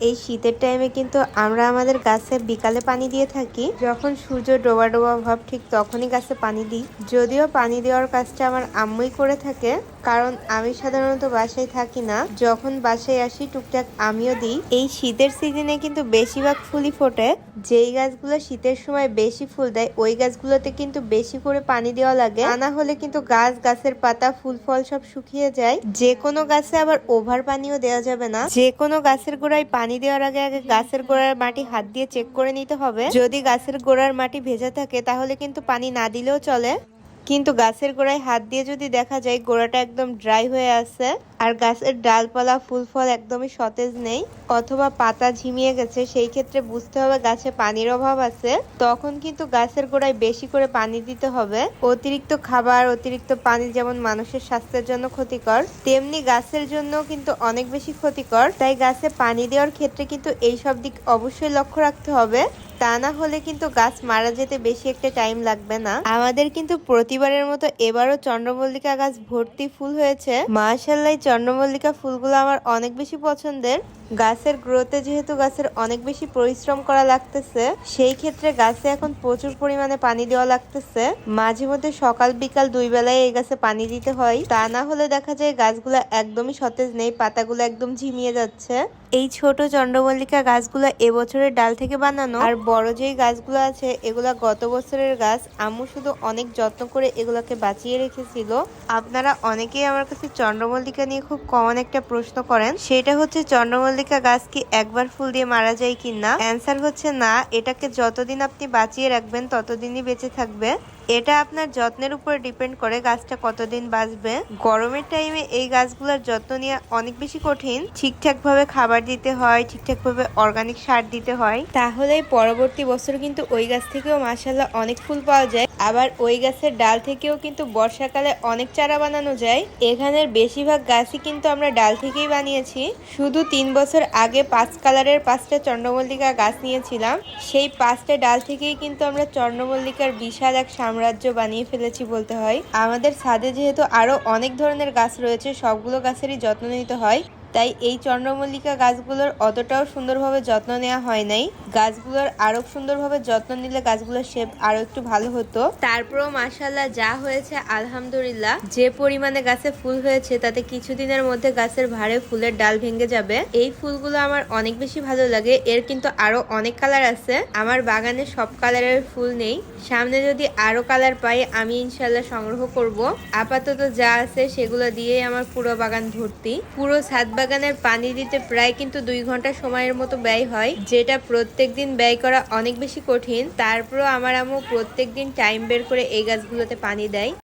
এই শীতের টাইমে কিন্তু আমরা আমাদের গাছে বিকালে পানি দিয়ে থাকি। যখন সূর্য ডোবা ডোবা ভাব, ঠিক তখনই গাছে পানি দিই। যদিও পানি দেওয়ার কাজটা আমার আম্মুই করে থাকে, কারণ আমি সাধারণত বাসায় থাকি না। যখন বাসায় আসি, টুকটাক আমিও দিই। এই শীতের সিজনে কিন্তু বেশিরভাগ ফুলই ফোটে। যেই গাছগুলো শীতের সময় বেশি ফুল দেয়, ওই গাছগুলোতে কিন্তু বেশি করে পানি দেওয়া লাগে। না হলে কিন্তু গাছ, গাছের পাতা, ফুল, ফল সব শুকিয়ে যায়। যে কোনো গাছে আবার ওভার পানিও দেওয়া যাবে না। যে কোনো গাছের গোড়ায় পানি দেওয়ার আগে আগে গাছের গোড়ার মাটি হাত দিয়ে চেক করে নিতে হবে। যদি গাছের গোড়ার মাটি ভেজা থাকে, তাহলে কিন্তু পানি না দিলেও চলে। কিন্তু গাছের গোড়ায় হাত দিয়ে যদি দেখা যায়, গোড়াটা একদম ড্রাই হয়ে আছে আর গাছের ডালপালা ফুল ফল একদমই সতেজ নেই অথবা পাতা ঝিমিয়ে গেছে, সেই ক্ষেত্রে বুঝতে হবে গাছে পানির অভাব আছে। তখন কিন্তু গাছের গোড়ায় বেশি করে পানি দিতে হবে। অতিরিক্ত খাবার, অতিরিক্ত পানি যেমন মানুষের স্বাস্থ্যের জন্য ক্ষতিকর, তেমনি গাছের জন্য কিন্তু অনেক বেশি ক্ষতিকর। তাই গাছে পানি দেওয়ার ক্ষেত্রে কিন্তু এই সব দিক অবশ্যই লক্ষ্য রাখতে হবে। তা না হলে কিন্তু গাছ মারা যেতে বেশি একটা টাইম লাগবে না। আমাদের কিন্তু প্রতিবারের মতো এবারও চন্দ্রমল্লিকা গাছ ভর্তি ফুল হয়েছে। মার্শাল্লাই চন্দ্রমল্লিকা ফুলগুলো আমার অনেক বেশি পছন্দের। গাছের গ্রোথে যেহেতু গাছের অনেক বেশি পরিশ্রম করা লাগতেছে, সেই ক্ষেত্রে গাছে এখন প্রচুর পরিমাণে পানি দেওয়া লাগতেছে। মাঝে মধ্যে সকাল বিকাল দুই বেলায় এই গাছে পানি দিতে হয়। তা না হলে দেখা যায় গাছগুলো একদমই সতেজ নেই, পাতাগুলো একদম ঝিমিয়ে যাচ্ছে। এই ছোট চন্দ্রমল্লিকা গাছগুলো এবছরের ডাল থেকে বানানো। আর বড় যেই গাছগুলো আছে, এগুলা গত বছরের গাছ। আম্মু শুধু অনেক যত্ন করে এগুলোকে বাঁচিয়ে রেখেছিল। আপনারা অনেকেই আমার কাছে চন্দ্রমল্লিকা নিয়ে খুব কমন একটা প্রশ্ন করেন। সেটা হচ্ছে, চন্দ্রমল্লিকা গাছ কি একবার ফুল দিয়ে মারা যায় কি না অ্যান্সার হচ্ছে না। এটাকে যতদিন আপনি বাঁচিয়ে রাখবেন, ততদিনই বেঁচে থাকবে এটা আপনার যত্নের উপর ডিপেন্ড করে গাছটা কতদিন বাঁচবে। গরমের টাইমে এই গাছগুলোর যত্ন নেওয়া অনেক বেশি কঠিন। ঠিকঠাক ভাবে খাবার দিতে হয় ঠিকঠাক ভাবে অর্গানিক সার দিতে হয়। তাহলে পরবর্তী বছর কিন্তু ওই গাছ থেকেও মাসাল্লাহ অনেক ফুল পাওয়া যায়। আবার ওই গাছের ডাল থেকেও কিন্তু বর্ষাকালে অনেক চারা বানানো যায়। এখানের বেশিরভাগ গাছই কিন্তু আমরা ডাল থেকেই বানিয়েছি। শুধু তিন বছর আগে পাঁচ কালারের পাঁচটা চন্দ্রমল্লিকা গাছ নিয়েছিলাম। সেই পাঁচটা ডাল থেকেই কিন্তু আমরা চন্দ্রমল্লিকার বিশাল এক সাম্রাজ্য বানিয়ে ফেলেছি বলতে হয়। আমাদের ছাদে যেহেতু আরও অনেক ধরনের গাছ রয়েছে, সবগুলো গাছেরই যত্ন নিতে হয়। তাই এই চন্দ্রমল্লিকা গাছগুলোর অতটাও সুন্দরভাবে যত্ন নেওয়া হয় নাই। গাছগুলোর আরও সুন্দরভাবে যত্ন নিলে গাছগুলোর শেপ আরও একটু ভালো হতো। তারপরও মাসাল্লাহ যা হয়েছে, আলহামদুলিল্লাহ। যে পরিমাণে গাছে ফুল হয়েছে, তাতে কিছুদিনের মধ্যে গাছের ভারে ফুলের ডাল ভেঙে যাবে। এই ফুলগুলো আমার অনেক বেশি ভালো লাগে। এর কিন্তু আরও অনেক কালার আছে। আমার বাগানে সব কালারের ফুল নেই। সামনে যদি আরও কালার পাই, আমি ইনশাল্লাহ সংগ্রহ করব। আপাতত যা আছে, সেগুলো দিয়েই আমার পুরো বাগান ভর্তি। পুরো ছাদ বাগানের পানি দিতে প্রায় কিন্তু দুই ঘণ্টা সময়ের মতো ব্যয় হয়, যেটা প্রত্যেক দিন ব্যয় করা অনেক বেশি কঠিন। তারপরও আমার আম্মু প্রত্যেকদিন টাইম বের করে এই গাছগুলোতে পানি দেয়।